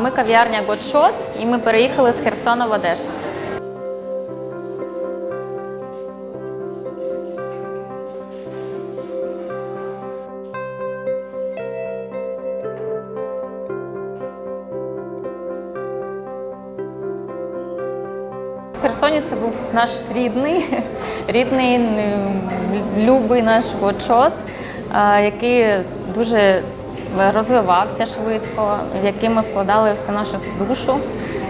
Ми кав'ярня Готшот, і ми переїхали з Херсона в Одесу. В Херсоні це був наш рідний, рідний, любий наш готшот, який дуже розвивався швидко, в який ми вкладали всю нашу душу.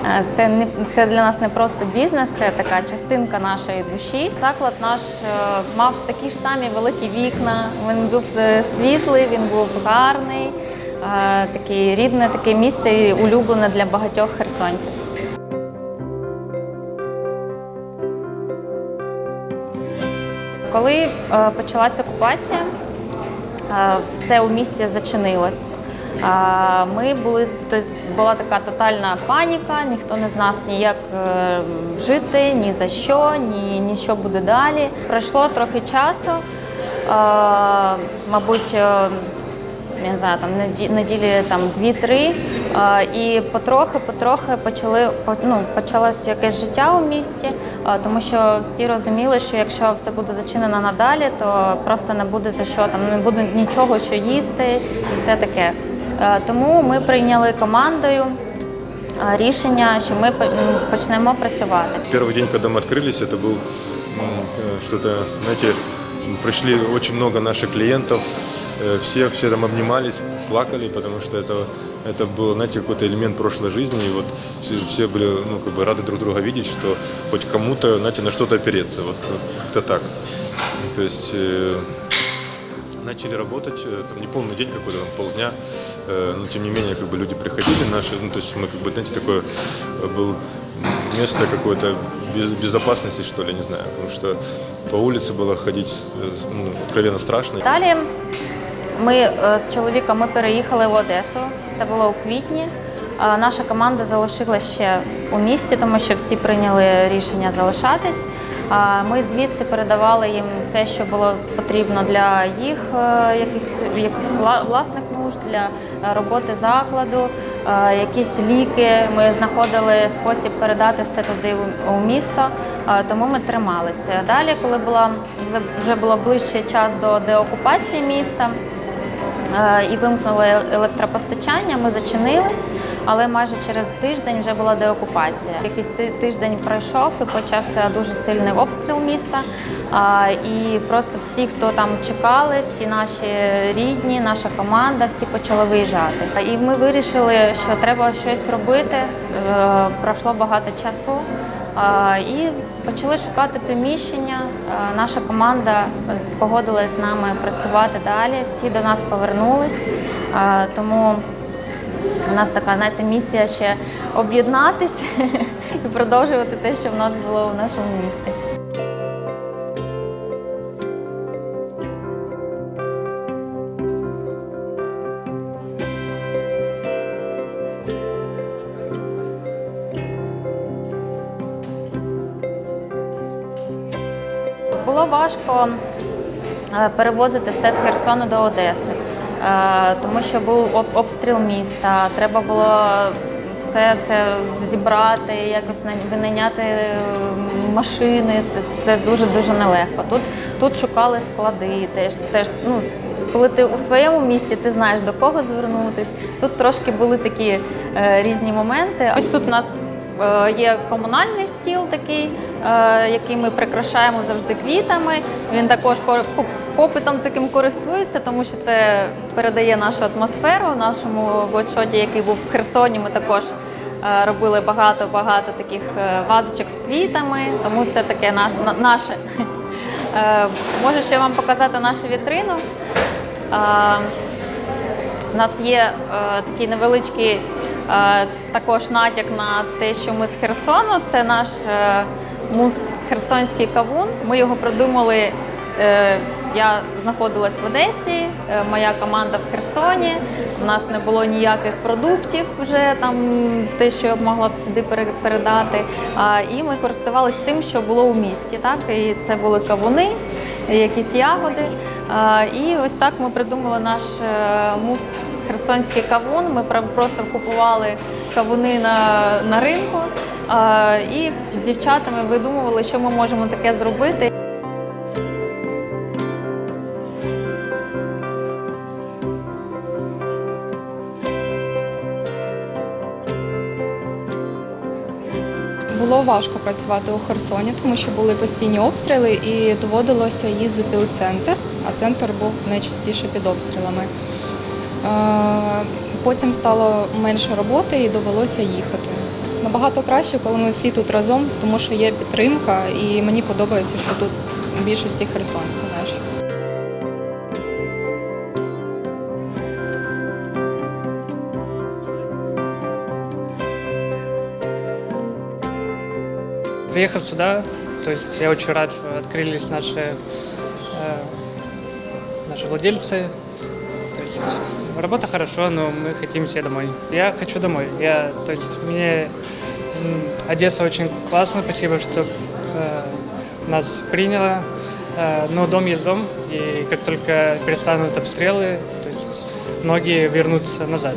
Е, Це не це для нас не просто бізнес, це така частинка нашої душі. Заклад наш е, мав такі ж самі великі вікна. Він був е, світлий, він був гарний, е, такий рідне таке місце і улюблене для багатьох херсонців. Коли е, почалася окупація, е, все у місті зачинилось. Е, Ми були тобто була така тотальна паніка, ніхто не знав ні як е, жити, ні за що, ні, ні що буде далі. Пройшло трохи часу, е, мабуть, е, я не знаю, там неді- неділі там дві-три, а, і потрохи, потрохи почали по- ну, почалось якесь життя у місті, а, тому що всі розуміли, що якщо все буде зачинено надалі, то просто не буде за що там, не буде нічого, що їсти, і все таке. Е, Тому ми прийняли командою а, рішення, що ми по- м, почнемо працювати. Первый день, когда мы открылись, это был м, э, что-то, знаете, пришли очень много наших клиентов, э, все, все там обнимались, плакали, потому что это, это был, знаете, какой-то элемент прошлой жизни, и вот все, все были, ну, как бы рады друг друга видеть, что хоть кому-то, знаете, на что-то опереться, вот, как-то так. То есть э, начали работать, э, там не полный день какой-то, там полдня, но тем не менее как бы люди приходили наши, ну то есть мы как бы, знаете, такое э, был место какое-то без, безопасности, что ли, не знаю, потому что по улице было ходить ну, откровенно страшно. Далі ми е, з чоловіком ми переїхали в Одесу. Це було у квітні. Наша команда залишилася ще у місті, тому що всі прийняли рішення залишатись. Ми звідси передавали їм все, що було потрібно для їх е, якихось, власних нужд, для е, роботи закладу, якісь ліки. Ми знаходили спосіб передати все туди у- місто, тому ми трималися. Далі, коли була вже- було ближче час до деокупації міста і вимкнули електропостачання, ми зачинились. Але майже через тиждень вже була деокупація. Якийсь тиждень пройшов і почався дуже сильний обстріл міста. І просто всі, хто там чекали, всі наші рідні, наша команда, всі почали виїжджати. І ми вирішили, що треба щось робити. Е, Пройшло багато часу. І почали шукати приміщення. Наша команда погодилась з нами працювати далі. Всі до нас повернулись. Тому у нас така знаєте, місія ще об'єднатися і продовжувати те, що в нас було в нашому місті. Було важко е, перевозити все з Херсону до Одеси, тому що був об- обстріл міста. Треба було все це зібрати, якось на- винайняти е, машини. Це, дуже дуже нелегко. Тут, тут шукали склади, теж теж ну. Коли ти у своєму місті, ти знаєш до кого звернутись. Тут трошки були такі е, різні моменти. Ось тут у нас Е, Є комунальний стіл такий, е, який ми прикрашаємо завжди квітами. Він також попитом таким користується, тому що це передає нашу атмосферу. В нашому вотшоті, який був в Херсоні, ми також е, робили багато-багато таких е, вазочок з квітами, тому це таке на- на- наше. Е, Можу ще вам показати нашу вітрину. У нас є такий невеличкий також натяк на те, що ми з Херсону. Це наш мус херсонський кавун. Ми його придумали. Я знаходилась в Одесі, е, моя команда в Херсоні. У нас не було ніяких продуктів вже там, те, що я б могла б сюди пере- передати. І ми користувалися тим, що було у місті. Так? І це були кавуни. якісь ягоди. І ось так ми придумали наш е, мус Херсонський кавун. Ми просто купували кавуни на, на ринку і з дівчатами видумували, що ми можемо таке зробити. Було важко працювати у Херсоні, тому що були постійні обстріли і доводилося їздити у центр, а центр був найчастіше під обстрілами. Е, Потім стало менше роботи і довелося їхати. Набагато краще, коли ми всі тут разом, тому що є підтримка, і мені подобається, що тут більшості херсонці наші. Приехав сюда, то есть я очень рад, что открылись наши, э, наши владельцы. То есть работа хорошо, но мы хотим все домой. Я хочу домой. Я, то есть мне Одесса очень классно, спасибо, что э, нас приняла. Э, но дом есть дом, и как только перестанут обстрелы, то есть многие вернутся назад.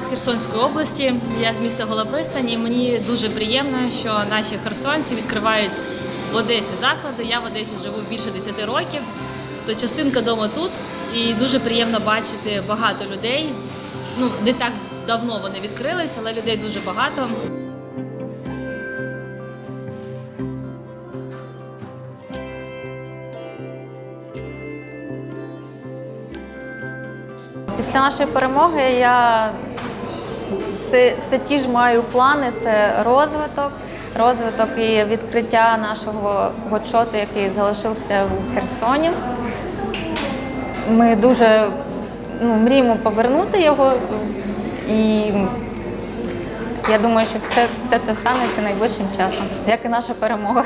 З Херсонської області, я з міста Голопристані. І Мені дуже приємно, що наші херсонці відкривають в Одесі заклади. Я в Одесі живу більше 10 років, то частинка дому тут. І дуже приємно бачити багато людей. Ну, не так давно вони відкрились, але людей дуже багато. Після нашої перемоги я все, все ті ж маю плани: це розвиток, розвиток і відкриття нашого гочоту, який залишився в Херсоні. Ми дуже ну, мріємо повернути його, і я думаю, що все, все це станеться найближчим часом, як і наша перемога.